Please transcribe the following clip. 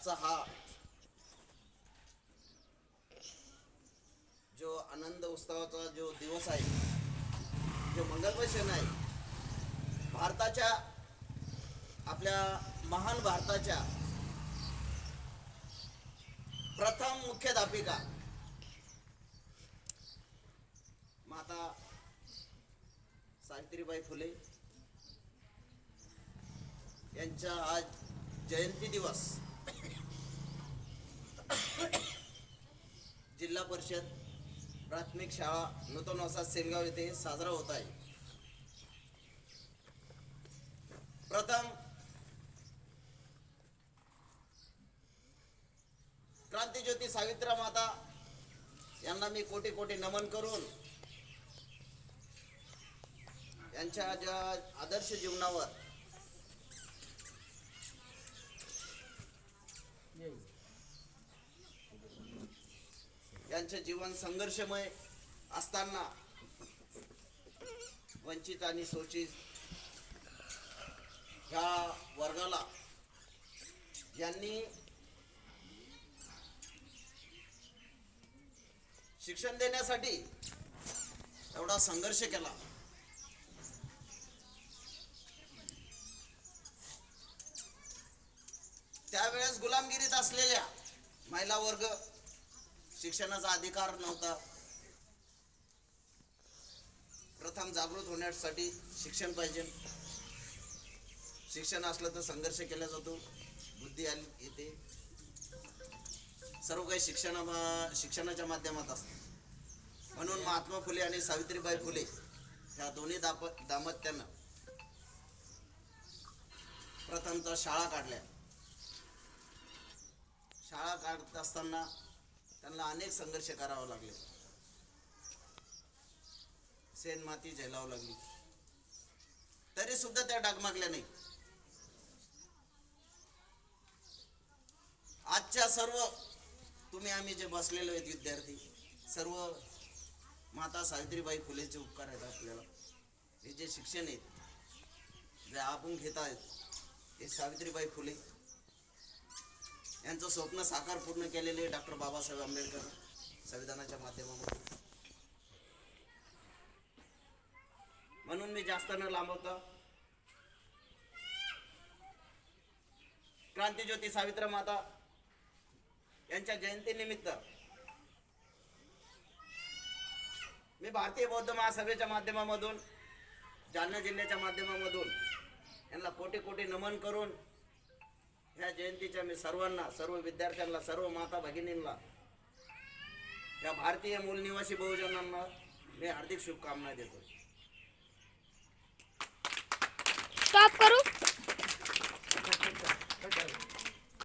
आजचा हा जो आनंद उत्सवाचा जो दिवस आहे जो मंगलमय क्षण आहे भारताच्या आपल्या महान भारताच्या प्रथम मुख्याध्यापिका माता सावित्रीबाई फुले यांचा आज जयंती दिवस. जिल्हा परिषद प्राथमिक शाळा नूतन वसाहत सेनगाव येथे साजरा होत आहे. प्रथम क्रांतीज्योती सावित्रा माता यांना मी कोटी कोटी नमन करून यांच्या ज्या आदर्श जीवनावर यांचे जीवन संघर्षमय असताना वंचित आणि शोषित ह्या वर्गाला यांनी शिक्षण देण्यासाठी एवढा संघर्ष केला. त्यावेळेस गुलामगिरीत असलेल्या महिला वर्ग शिक्षणाचा अधिकार नव्हता. प्रथम जागृत होण्यासाठी शिक्षण पाहिजे. शिक्षण असलं तर संघर्ष केला जातो. बुद्धी आली येते. सर्व काही शिक्षणा शिक्षणाच्या माध्यमात असतं. म्हणून महात्मा फुले आणि सावित्रीबाई फुले ह्या दोन्ही दाप दाम्पत्यानं प्रथमतः शाळा काढल्या. शाळा काढत असताना त्यांना अनेक संघर्ष करावे लागले. सेन माती झेलावं लागली. तरी सुद्धा त्या डागमागल्या नाही. आजच्या सर्व तुम्ही आम्ही जे बसलेलो आहेत विद्यार्थी सर्व माता सावित्रीबाई फुलेचे उपकार आहेत आपल्याला. हे जे शिक्षण आहेत जे आपण घेत आहेत हे सावित्रीबाई फुले. यांचं स्वप्न साकार पूर्ण केलेले डॉक्टर बाबासाहेब आंबेडकर संविधानाच्या माध्यमातून. म्हणून मी जास्त न लांबवता क्रांतीज्योती सावित्र माता यांच्या जयंतीनिमित्त मी भारतीय बौद्ध महासभेच्या माध्यमामधून जालना जिल्ह्याच्या माध्यमामधून यांना कोटी कोटी नमन करून ह्या जयंतीच्या मी सर्वांना सर्व विद्यार्थ्यांना सर्व माता भगिनींना या भारतीय मूल निवासी बहुजनांना मी हार्दिक शुभकामना देतो. स्टॉप करू.